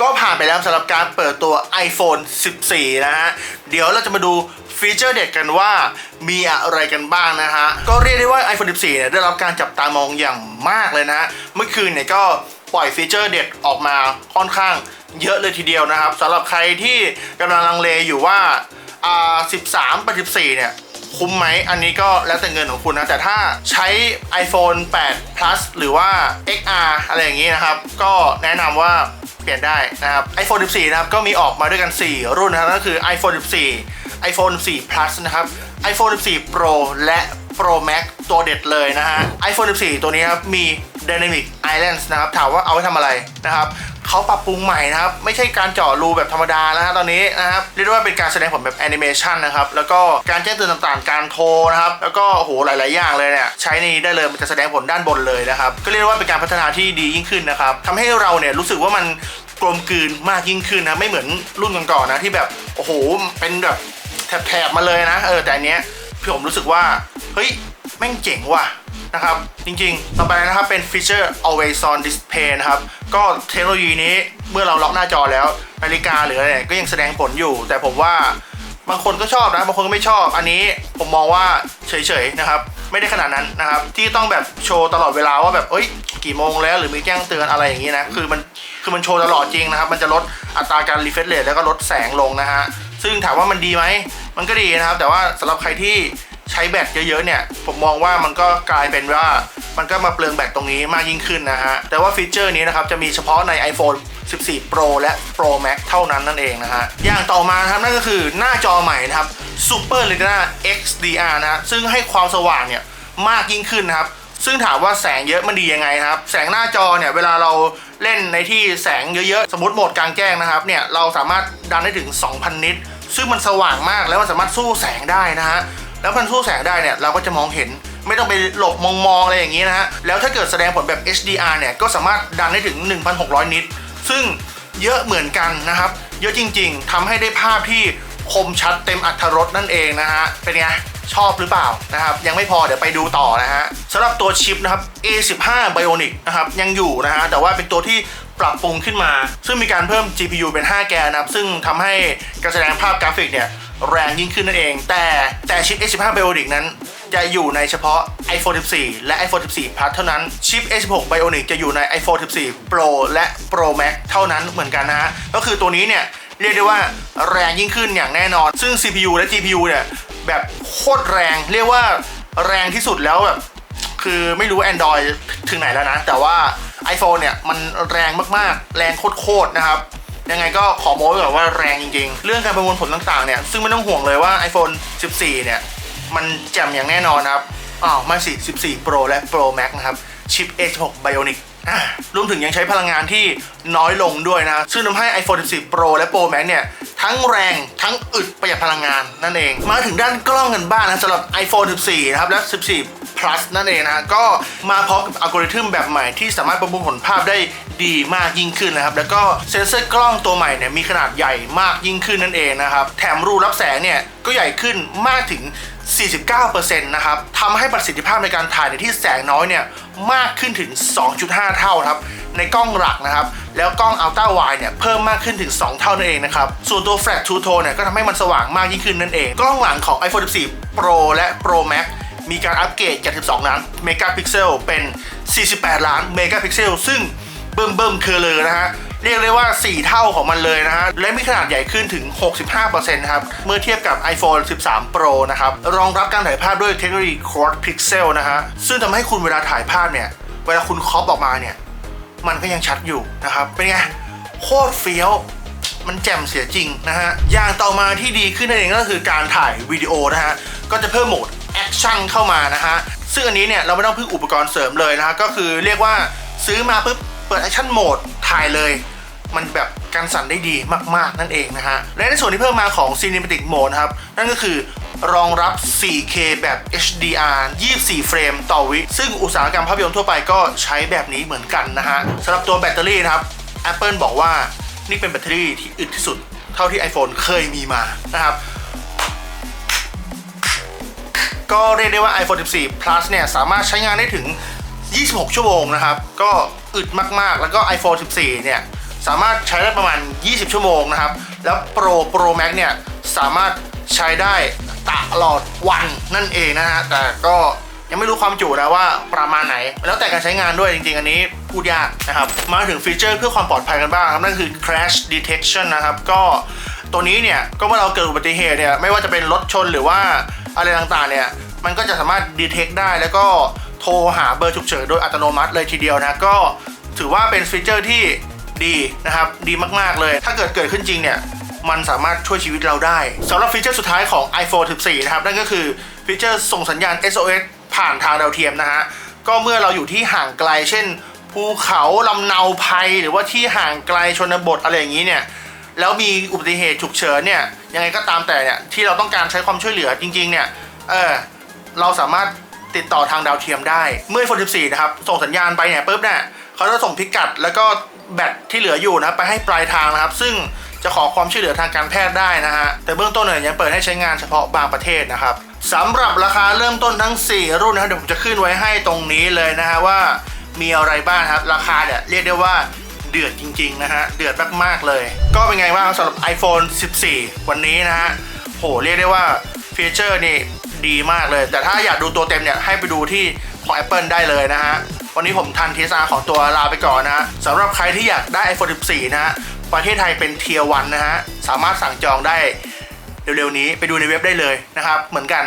ก็ผ่านไปแล้วสำหรับการเปิดตัว iPhone 14 นะฮะ เดี๋ยวเราจะมาดูฟีเจอร์เด็ดกันว่ามีอะไรกันบ้างนะฮะ ก็เรียกได้ว่า iPhone 14 เนี่ยได้รับการจับตามองอย่างมากเลยนะฮะเมื่อคืนเนี่ยก็ปล่อยฟีเจอร์เด็ดออกมาค่อนข้างเยอะเลยทีเดียวนะครับสำหรับใครที่กำลังลังเลอยู่ว่าอ่า13ไป14 เนี่ยคุ้มไหม อันนี้ก็แล้วแต่เงินของคุณนะ แต่ถ้าใช้ iPhone 8 plus หรือว่า XR อะไรอย่างนี้นะครับ ก็แนะนำว่า ปลี่ยนได้นะครับ iPhone 14 นะครับ ก็มีออกมาด้วยกัน 4 รุ่นนะครับนั่นก็คือ iPhone 14 iPhone 14 plus นะครับ iPhone 14 Pro และ Pro Max ตัวเด็ดเลยนะฮะ iPhone 14 ตัวนี้ครับ มี Dynamic Islands นะครับ ถามว่าเอาไว้ทำอะไรนะครับ เขาปรับปรุงใหม่นะครับ ไม่ใช่การเจาะรูแบบธรรมดาแล้วฮะตอนนี้นะครับเรียกได้ว่าเป็นการแสดงผลแบบแอนิเมชันนะครับแล้วก็การแจ้งเตือนต่างๆ การโทรนะครับ แล้วก็โหหลาย ๆ อย่างเลยเนี่ยใช้ในนี้ได้เลยมันจะแสดงผลด้านบนเลยนะครับ ก็เรียกว่าเป็นการพัฒนาที่ดียิ่งขึ้นนะครับทำให้เราเนี่ยรู้สึกว่ามันกลมกลืนมากยิ่งขึ้นนะไม่เหมือนรุ่นก่อนๆนะที่แบบโอ้โหเป็นแบบแถบๆมาเลยนะเออแต่อันเนี้ยพี่ผมรู้สึกว่าเฮ้ยแม่งเจ๋งว่ะ นะครับ จริงๆ ต่อไปนะครับเป็นฟีเจอร์ always on display นะครับ ก็เทคโนโลยีนี้เมื่อเราล็อกหน้าจอแล้ว นาฬิกาหรืออะไรก็ยังแสดงผลอยู่ แต่ผมว่าบางคนก็ชอบนะ บางคนก็ไม่ชอบ อันนี้ผมมองว่าเฉยๆนะครับ ไม่ได้ขนาดนั้นนะครับ ที่ต้องแบบโชว์ตลอดเวลาว่าแบบเอ้ย กี่โมงแล้วหรือมีแจ้งเตือนอะไรอย่างนี้นะ คือมันคือมันโชว์ตลอดจริงนะครับ มันจะลดอัตราการรีเฟรชเรทแล้วก็ลดแสงลงนะฮะ ซึ่งถามว่ามันดีไหม มันก็ดีนะครับ แต่ว่าสำหรับใครที่ ใช้แบตเยอะๆเนี่ยผมมองว่ามันก็กลายเป็นว่ามันก็มาเปลืองแบตตรงนี้มากยิ่งขึ้นนะฮะ แต่ว่าฟีเจอร์นี้นะครับจะมีเฉพาะใน iPhone 14 Pro และ Pro Max เท่านั้นนั่นเองนะฮะ อย่างต่อมาครับนั่นก็คือหน้าจอใหม่นะครับ Super Retina XDR นะฮะซึ่งให้ความสว่างเนี่ยมากยิ่งขึ้นนะครับ ซึ่งถามว่าแสงเยอะมันดียังไงครับ แสงหน้าจอเนี่ยเวลาเราเล่นในที่แสงเยอะๆ สมมติโหมดกลางแจ้งนะครับเนี่ยเราสามารถดันได้ถึง 2,000 นิตซึ่งมันสว่างมากแล้วมันสามารถสู้แสงได้นะฮะ แล้วมันสู้แสงได้เนี่ยเราก็จะมองเห็นไม่ต้องไปหลบมองๆอะไรอย่างนี้นะฮะ แล้วถ้าเกิดแสดงผลแบบ HDR เนี่ย ก็สามารถดันได้ถึง 1,600 นิต ซึ่งเยอะเหมือนกันนะครับ เยอะจริงๆทำให้ได้ภาพที่คมชัดเต็มอัตรรสนั่นเองนะฮะ เป็นไง ชอบหรือเปล่านะครับ ยังไม่พอเดี๋ยวไปดูต่อนะฮะสำหรับตัวชิปนะครับ A15 Bionic นะครับ ยังอยู่นะฮะ แต่ว่าเป็นตัวที่ปรับปรุงขึ้นมา ซึ่งมีการเพิ่ม GPU เป็น 5 แกนนะครับ ซึ่งทำให้การแสดงภาพกราฟิกเนี่ย แรงยิ่งขึ้นนั่นเอง แต่แต่ชิป A15 Bionic นั้น จะอยู่ในเฉพาะ iPhone 14 และ iPhone 14 Plus เท่านั้น ชิป A16 Bionic จะอยู่ใน iPhone 14 Pro และ Pro Max เท่านั้นเหมือนกันนะฮะ ก็คือตัวนี้เนี่ย เรียกได้ว่าแรงยิ่งขึ้นอย่างแน่นอน ซึ่ง CPU และ GPU เนี่ย แบบโคตรแรง เรียกว่าแรงที่สุดแล้วแบบคือไม่รู้ Android ถึงไหนแล้วนะ แต่ว่า iPhone เนี่ย มันแรงมากๆ แรงโคตรๆนะครับ ยังไงก็ขอโม้ไว้ก่อนว่าแรงจริงๆ เรื่องการประมวลผลต่างๆเนี่ยซึ่งไม่ต้องห่วงเลยว่า iPhone 14 เนี่ย มันแจ่มอย่างแน่นอนครับอ้าวไมาสิ14 Pro และ Pro Max นะครับชิป A16 Bionic อ่ารวมถึงยังใช้พลังงานที่น้อยลงด้วยนะ ซึ่งทำให้ iPhone 14 Pro และ Pro Max เนี่ย ทั้งแรงทั้งอึดประหยัดพลังงานนั่นเอง มาถึงด้านกล้องกันบ้างนะสำหรับ iPhone 14 นะครับ และ 14 plus นั่นเองนะก็มาพร้อมกับอัลกอริทึมแบบใหม่ที่สามารถประมวลผลภาพได้ดีมากยิ่งขึ้นนะครับ แล้วก็เซ็นเซอร์กล้องตัวใหม่เนี่ยมีขนาดใหญ่มากยิ่งขึ้นนั่นเองนะครับ แถมรูรับแสงเนี่ยก็ใหญ่ขึ้นมากถึง 49%นะครับทำให้ประสิทธิภาพในการถ่ายในที่แสงน้อยเนี่ยมากขึ้นถึง 2.5 เท่าครับในกล้องหลักนะครับ แล้วกล้องอัลตร้าไวเนี่ยเพิ่มมากขึ้นถึง 2 เท่านั่นเองนะครับ ส่วนตัว Flat Two Tone เนี่ยก็ทำให้มันสว่างมากยิ่งขึ้นนั่นเอง กล้องหลังของ iPhone 14 Pro และ Pro Max มีการอัปเกรดจาก 12 ล้านเมกะพิกเซลเป็น 48 ล้านเมกะพิกเซลซึ่งเบิ่มเบิ่มคือเลยนะฮะเรียกได้ว่า 4 เท่าของมันเลยนะฮะ และมีขนาดใหญ่ขึ้นถึง 65%ครับ เมื่อเทียบกับ iPhone 13 Pro นะครับ รองรับการถ่ายภาพด้วยเทคโนโลยี Quad Pixel นะฮะ ซึ่งทำให้คุณเวลาถ่ายภาพเนี่ย เวลาคุณครอปออกมาเนี่ย มันก็ยังชัดอยู่นะครับ เป็นไง โคตรเฟี้ยว มันแจ่มเสียจริงนะฮะ อย่างต่อมาที่ดีขึ้นนั่นเองก็คือการถ่ายวิดีโอนะฮะ ก็จะเพิ่มโหมด แอคชั่นเข้ามานะฮะซึ่งอันนี้เนี่ยเราไม่ต้องพึ่งอุปกรณ์เสริมเลยนะฮะก็คือเรียกว่าซื้อมาปุ๊บเปิดแอคชั่นโหมดถ่ายเลยมันแบบการสั่นได้ดีมากๆนั่นเองนะฮะ และในส่วนที่เพิ่มมาของ Cinematic Mode ครับ นั่นก็คือรองรับ 4K แบบ HDR 24 เฟรมต่อวิ ซึ่งอุตสาหกรรมภาพยนตร์ทั่วไปก็ใช้แบบนี้เหมือนกันนะฮะสำหรับตัวแบตเตอรี่นะครับ Apple บอกว่านี่เป็นแบตเตอรี่ที่อึดที่สุด เท่าที่ iPhone เคยมีมานะครับ ก็เรียกได้ว่า iPhone 14 Plus เนี่ยสามารถใช้งานได้ถึง 26 ชั่วโมงนะครับ ก็อึดมากๆ แล้วก็ iPhone 14 เนี่ยสามารถใช้ได้ประมาณ 20 ชั่วโมงนะครับ แล้ว Pro Pro Max เนี่ยสามารถใช้ได้ตลอดวันนั่นเองนะฮะ แต่ก็ยังไม่รู้ความจุนะว่าประมาณไหน แล้วแต่การใช้งานด้วยจริงๆ อันนี้พูดยากนะครับ มาถึงฟีเจอร์เพื่อความปลอดภัยกันบ้างครับ นั่นคือ crash detection นะครับ ก็ตัวนี้เนี่ยก็เมื่อเราเกิดอุบัติเหตุเนี่ยไม่ว่าจะเป็นรถชนหรือว่า อะไรต่างๆเนี่ย มันก็จะสามารถ detect ได้ แล้วก็โทรหาเบอร์ฉุกเฉินโดยอัตโนมัติเลยทีเดียวนะก็ถือว่าเป็นฟีเจอร์ที่ดีนะครับ ดีมากๆเลย ถ้าเกิดเกิดขึ้นจริงเนี่ย มันสามารถช่วยชีวิตเราได้สำหรับฟีเจอร์สุดท้ายของ iPhone 14 นะครับ นั่นก็คือฟีเจอร์ส่งสัญญาณ SOS ผ่านทางดาวเทียมนะฮะ ก็เมื่อเราอยู่ที่ห่างไกล เช่น ภูเขาลำเนาภัย หรือว่าที่ห่างไกลชนบทอะไรอย่างนี้เนี่ย แล้วมีอุบัติเหตุฉุกเฉินเนี่ยยังไงก็ตามแต่เนี่ยที่เราต้องการใช้ความช่วยเหลือจริงๆเนี่ยเออเราสามารถติดต่อทางดาวเทียมได้ เมื่อ iPhone 14 นะครับ ส่งสัญญาณไปเนี่ยปุ๊บเนี่ยเขาจะส่งพิกัด แล้วก็แบตที่เหลืออยู่นะไปให้ปลายทางนะครับ ซึ่งจะขอความช่วยเหลือทางการแพทย์ได้นะฮะ แต่เบื้องต้นเนี่ยยังเปิดให้ใช้งานเฉพาะบางประเทศนะครับสำหรับราคาเริ่มต้นทั้ง 4 รุ่นนะครับเดี๋ยวผมจะขึ้นไว้ให้ตรงนี้เลยนะฮะว่ามีอะไรบ้างครับ ราคาเนี่ยเรียกได้ว่า เดือดจริงๆนะฮะ เดือดมากๆเลย ก็เป็นไงบ้างสำหรับ iPhone 14 วันนี้นะฮะ โห เรียกได้ว่าฟีเจอร์นี่ดีมากเลย แต่ถ้าอยากดูตัวเต็มเนี่ย ให้ไปดูที่ของ Apple ได้เลยนะฮะ วันนี้ผมทันทีซาของตัวลาไปก่อนนะฮะสำหรับใครที่อยากได้ iPhone 14 นะฮะ ประเทศไทยเป็นเทียร์วันนะฮะ สามารถสั่งจองได้เร็วๆนี้ไปดูในเว็บได้เลยนะครับ เหมือนกัน